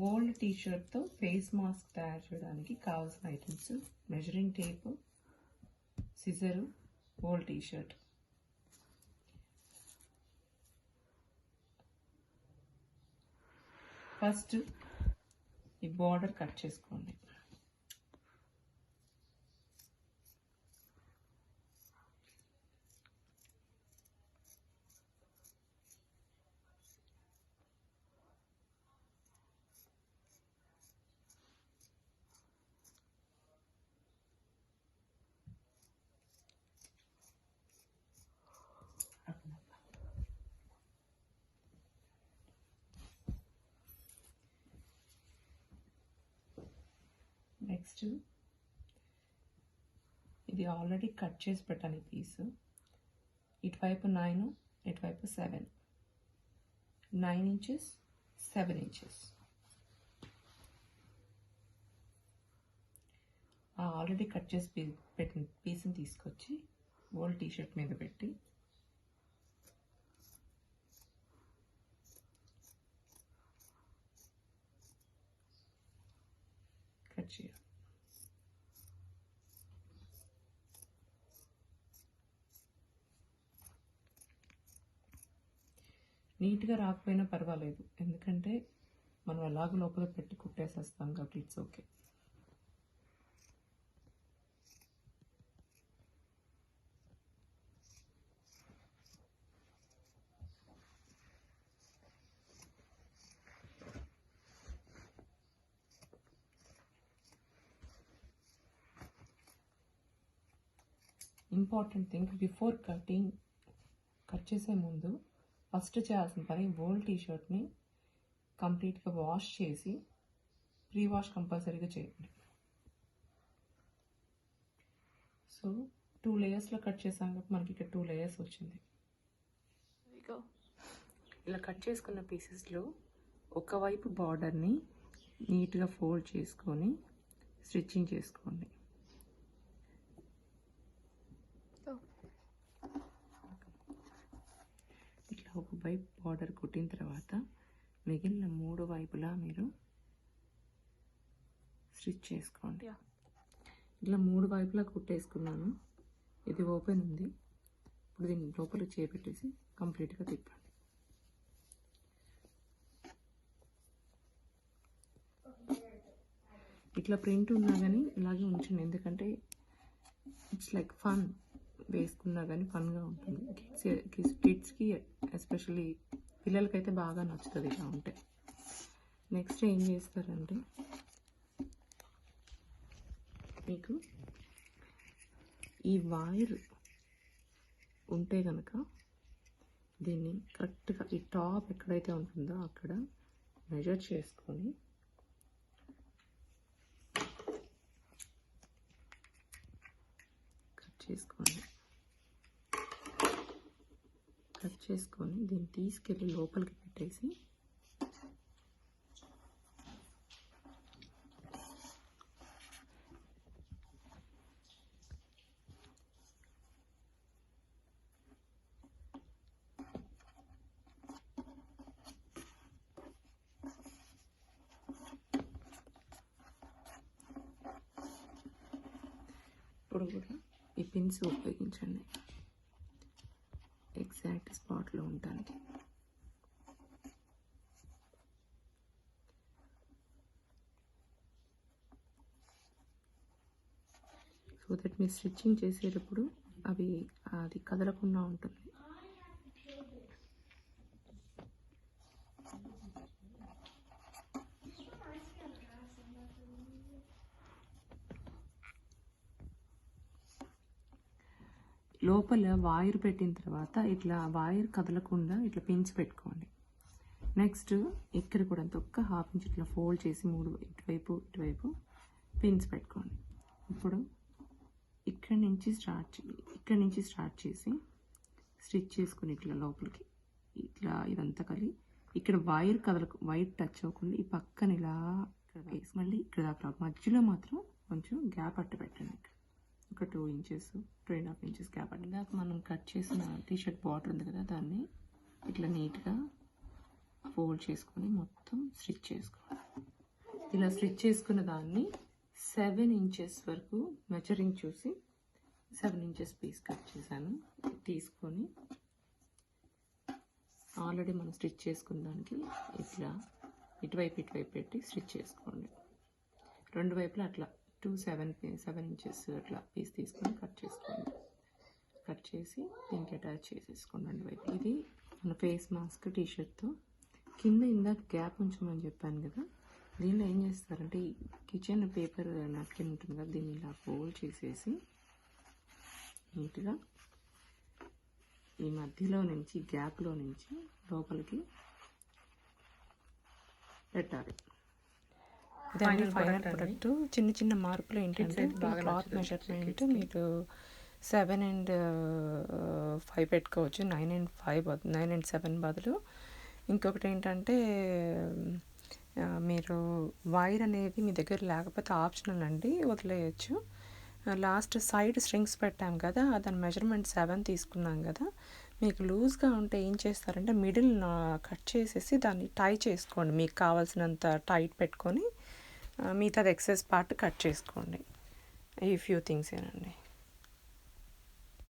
Old టీషర్ట్తో face mask తయారు చేయడానికి కావాల్సిన items measuring tape scissor old T-shirt. First ఈ బార్డర్ కట్ చేసుకోండి. నెక్స్ట్ ఇది ఆల్రెడీ కట్ చేసి పెట్టాను ఈ పీసు ఇటువైపు నైన్ ఇటువైపు seven nine inches seven inches already cut చేసి పెట్టిన పీస్ని తీసుకొచ్చి ఓల్డ్ టీషర్ట్ మీద పెట్టి కట్ చేయాలి. నీట్గా రాకపోయినా పర్వాలేదు. ఎందుకంటే మనం ఎలాగో లోపల పెట్టి కుట్టేసేస్తాం కాబట్టి it's okay. Important thing before cutting cut చేసే ముందు ఫస్ట్ చేయాల్సిన పని ఓల్డ్ టీషర్ట్ని కంప్లీట్గా వాష్ చేసి ప్రీ వాష్ కంపల్సరీగా చేయండి. సో టూ లేయర్స్లో కట్ చేసాం కాబట్టి మనకి ఇక్కడ టూ లేయర్స్ వచ్చింది. ఇలా కట్ చేసుకున్న పీసెస్లో ఒకవైపు బార్డర్ని నీట్గా ఫోల్డ్ చేసుకొని స్టిచ్చింగ్ చేసుకోండి ఇట్లా ఒక వైపు బార్డర్ కుట్టిన తర్వాత మిగిలిన మూడు వైపులా మీరు స్టిచ్ చేసుకోండి. ఇట్లా మూడు వైపులా కుట్టేసుకున్నాను. ఇది ఓపెన్ ఉంది. ఇప్పుడు దీన్ని లోపల చేపెట్టేసి కంప్లీట్గా తిప్పండి. ఇట్లా ప్రింట్ ఉన్నా కానీ ఇలాగే ఉంచండి. ఎందుకంటే ఇట్స్ లైక్ ఫన్ వేసుకున్నా కానీ ఫన్గా ఉంటుంది. కిడ్స్ కిడ్స్కి ఎస్పెషల్లీ పిల్లలకైతే బాగా నచ్చుతుంది ఇలా ఉంటే. నెక్స్ట్ ఏం చేస్తారంటే మీకు ఈ వైర్ ఉంటే కనుక దీన్ని కరెక్ట్గా ఈ టాప్ ఎక్కడైతే ఉంటుందో అక్కడ మెజర్ చేసుకొని కట్ చేసుకోండి కట్ చేసుకొని దీన్ని తీసుకెళ్ళి లోపలికి పెట్టేసి ఇప్పుడు కూడా ఈ పిన్స్ ఉపయోగించండి. ఎగ్జాక్ట్ స్పాట్లో ఉండడానికి. సో దట్ మీరు స్టిచ్చింగ్ చేసేటప్పుడు అవి అది కదలకుండా ఉంటుంది. లోపల వాయర్ పెట్టిన తర్వాత ఇట్లా వాయర్ కదలకుండా ఇట్లా పిన్స్ పెట్టుకోండి. నెక్స్ట్ ఇక్కడ కూడా అంత ఒక్క హాఫ్ ఇంచ్ ఇట్లా ఫోల్డ్ చేసి మూడు ఇటువైపు ఇటువైపు పిన్స్ పెట్టుకోండి. ఇప్పుడు ఇక్కడ నుంచి స్టార్ట్ ఇక్కడ నుంచి స్టార్ట్ చేసి స్టిచ్ చేసుకుని ఇట్లా లోపలికి ఇట్లా ఇదంతా కలిగి ఇక్కడ వైర్ కదలకు వైర్ టచ్ అవ్వకుండా ఈ పక్కన ఇలా ఇక్కడ వేసి మళ్ళీ ఇక్కడ దాకా. మధ్యలో మాత్రం కొంచెం గ్యాప్ అట్టు పెట్టండి ఇక్కడ. ఒక two inches two and half inches gap అండి. దాకా మనం కట్ చేసిన టీషర్ట్ బార్డర్ ఉంది కదా దాన్ని ఇట్లా నీట్గా ఫోల్డ్ చేసుకొని మొత్తం స్టిచ్ చేసుకోవాలి. ఇలా స్టిచ్ చేసుకున్న దాన్ని సెవెన్ ఇంచెస్ వరకు మెజరింగ్ చూసి సెవెన్ ఇంచెస్ పీస్ కట్ చేశాను. తీసుకొని ఆల్రెడీ మనం స్టిచ్ చేసుకున్న దానికి ఇట్లా ఇటువైపు ఇటువైపు పెట్టి స్టిచ్ చేసుకోండి. రెండు వైపులా అట్లా టూ సెవెన్ సెవెన్ ఇంచెస్ అట్లా పీస్ తీసుకొని కట్ చేసుకోండి. కట్ చేసి దీనికి అటాచ్ చేసేసుకోండి వైపు. ఇది మన ఫేస్ మాస్క్ టీషర్ట్తో కింద ఇందాక గ్యాప్ ఉంచమని చెప్పాను కదా దీనిలో ఏం చేస్తారంటే కిచెన్ పేపర్ నాప్కిన్ ఉంటుంది కదా దీన్ని ఇలా ఫోల్డ్ చేసేసి నీట్గా ఈ మధ్యలో నుంచి గ్యాప్లో నుంచి లోపలికి పెట్టాలి. ఇదండి ఫైనల్ ప్రొడక్ట్ చిన్న చిన్న మార్పులు ఏంటంటే క్లాత్ మెజర్మెంట్ మీరు సెవెన్ అండ్ ఫైవ్ పెట్టుకోవచ్చు. Nine and five nine and seven బదులు. ఇంకొకటి ఏంటంటే మీరు వైర్ అనేది మీ దగ్గర లేకపోతే ఆప్షనల్ అండి వదిలేయచ్చు. లాస్ట్ సైడ్ స్ట్రింగ్స్ పెట్టాం కదా దాని మెజర్మెంట్ సెవెన్ తీసుకున్నాం కదా. మీకు లూజ్గా ఉంటే ఏం చేస్తారంటే మిడిల్ కట్ చేసేసి దాన్ని టై చేసుకోండి. మీకు కావాల్సినంత టైట్ పెట్టుకొని మిగతాది ఎక్సెస్ పార్ట్ కట్ చేసుకోండి. ఈ ఫ్యూ థింగ్స్ ఏనండి.